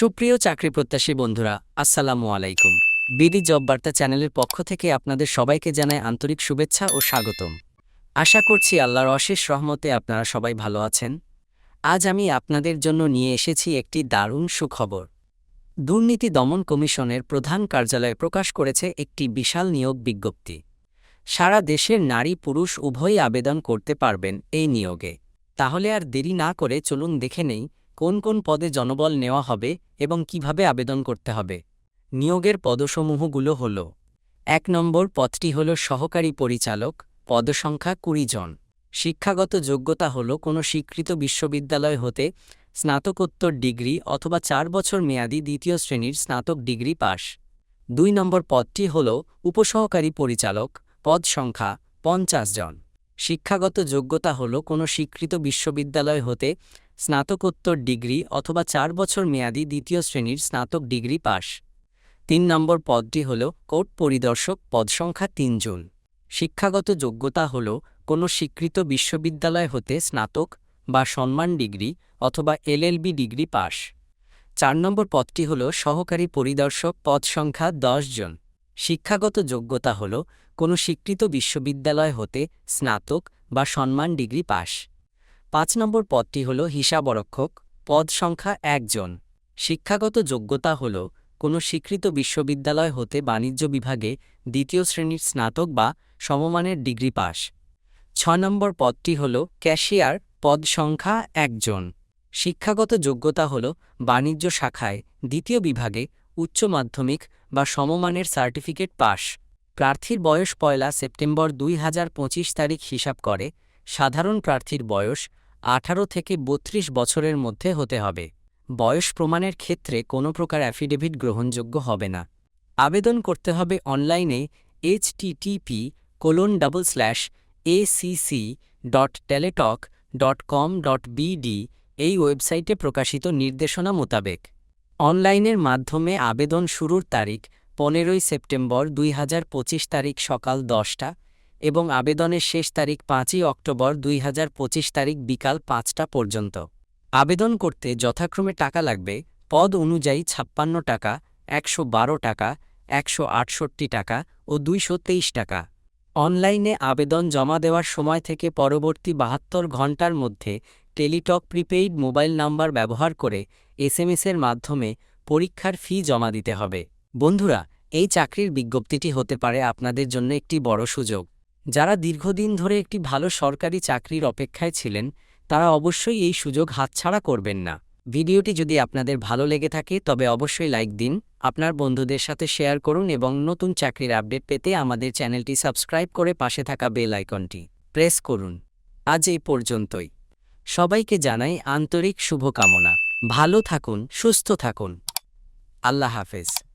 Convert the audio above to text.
সুপ্রিয় চাকরি প্রত্যাশী বন্ধুরা, আসসালামু আলাইকুম। বিডি জব বার্তা চ্যানেলের পক্ষ থেকে আপনাদের সবাইকে জানায় আন্তরিক শুভেচ্ছা ও স্বাগতম। আশা করছি আল্লাহর অশেষ রহমতে আপনারা সবাই ভালো আছেন। আজ আমি আপনাদের জন্য নিয়ে এসেছি একটি দারুণ সুখবর। দুর্নীতি দমন কমিশনের প্রধান কার্যালয় প্রকাশ করেছে একটি বিশাল নিয়োগ বিজ্ঞপ্তি। সারা দেশের নারী পুরুষ উভয়ই আবেদন করতে পারবেন এই নিয়োগে। তাহলে আর দেরি না করে চলুন দেখে নেই কোন কোন পদে জনবল নেওয়া হবে এবং কীভাবে আবেদন করতে হবে। নিয়োগের পদসমূহগুলো হল, এক নম্বর পদটি হল সহকারী পরিচালক, পদসংখ্যা কুড়ি জন। শিক্ষাগত যোগ্যতা হল কোনো স্বীকৃত বিশ্ববিদ্যালয় হতে স্নাতকোত্তর ডিগ্রি অথবা চার বছর মেয়াদি দ্বিতীয় শ্রেণির স্নাতক ডিগ্রি পাস। দুই নম্বর পদটি হল উপসহকারী পরিচালক পদ সংখ্যা পঞ্চাশ জন। শিক্ষাগত যোগ্যতা হল কোনো স্বীকৃত বিশ্ববিদ্যালয় হতে স্নাতকোত্তর ডিগ্রি অথবা চার বছর মেয়াদি দ্বিতীয় শ্রেণির স্নাতক ডিগ্রি পাশ তিন নম্বর পদটি হল কোর্ট পরিদর্শক পদ সংখ্যা তিন জন। শিক্ষাগত যোগ্যতা হল কোনো স্বীকৃত বিশ্ববিদ্যালয় হতে স্নাতক বা সম্মান ডিগ্রি অথবা এলএলবি ডিগ্রি পাশ চার নম্বর পদটি হল সহকারী পরিদর্শক পদ সংখ্যা জন। শিক্ষাগত যোগ্যতা হল কোনো স্বীকৃত বিশ্ববিদ্যালয় হতে স্নাতক বা সম্মান ডিগ্রি পাস। পাঁচ নম্বর পদটি হল হিসাবরক্ষক, পদ সংখ্যা একজন। শিক্ষাগত যোগ্যতা হল কোনো স্বীকৃত বিশ্ববিদ্যালয় হতে বাণিজ্য বিভাগে দ্বিতীয় শ্রেণির স্নাতক বা সমমানের ডিগ্রি পাস। ছ নম্বর পদটি হল ক্যাশিয়ার, পদ সংখ্যা একজন। শিক্ষাগত যোগ্যতা হল বাণিজ্য শাখায় দ্বিতীয় বিভাগে উচ্চ মাধ্যমিক বা সমমানের সার্টিফিকেট পাস। প্রার্থীর বয়স পয়লা সেপ্টেম্বর দুই হাজার পঁচিশ তারিখ হিসাব করে। সাধারণ প্রার্থীর বয়স আঠারো থেকে বত্রিশ বছরের মধ্যে হতে হবে। বয়স প্রমাণের ক্ষেত্রে কোনো প্রকার অ্যাফিডেভিট গ্রহণযোগ্য হবে না। আবেদন করতে হবে অনলাইনে H HTTP colon double slash ACC dot Teletalk dot com dot BD এই ওয়েবসাইটে প্রকাশিত নির্দেশনা মোতাবেক। অনলাইনের মাধ্যমে আবেদন শুরুর তারিখ পনেরোই সেপ্টেম্বর দুই হাজার পঁচিশ তারিখ সকাল দশটা। এবং আবেদনের শেষ তারিখ পাঁচই অক্টোবর দুই হাজার পঁচিশ তারিখ বিকাল পাঁচটা পর্যন্ত। আবেদন করতে যথাক্রমে টাকা লাগবে, পদ অনুযায়ী ছাপ্পান্ন টাকা, একশো বারো টাকা, একশো আটষট্টি টাকা ও দুইশো তেইশ টাকা। অনলাইনে আবেদন জমা দেওয়ার সময় থেকে পরবর্তী বাহাত্তর ঘণ্টার মধ্যে টেলিটক প্রিপেইড মোবাইল নাম্বার ব্যবহার করে এসএমএসের মাধ্যমে পরীক্ষার ফি জমা দিতে হবে। বন্ধুরা, এই চাকরির বিজ্ঞপ্তিটি হতে পারে আপনাদের জন্য একটি বড় সুযোগ। যারা দীর্ঘদিন ধরে একটি ভালো সরকারি চাকরির অপেক্ষায় ছিলেন, তারা অবশ্যই এই সুযোগ হাতছাড়া করবেন না। ভিডিওটি যদি আপনাদের ভালো লেগে থাকে, তবে অবশ্যই লাইক দিন, আপনার বন্ধুদের সাথে শেয়ার করুন এবং নতুন চাকরির আপডেট পেতে আমাদের চ্যানেলটি সাবস্ক্রাইব করে পাশে থাকা বেল আইকনটি প্রেস করুন। আজ এই পর্যন্তই। সবাইকে জানাই আন্তরিক শুভকামনা। ভালো থাকুন, সুস্থ থাকুন। আল্লাহ হাফেজ।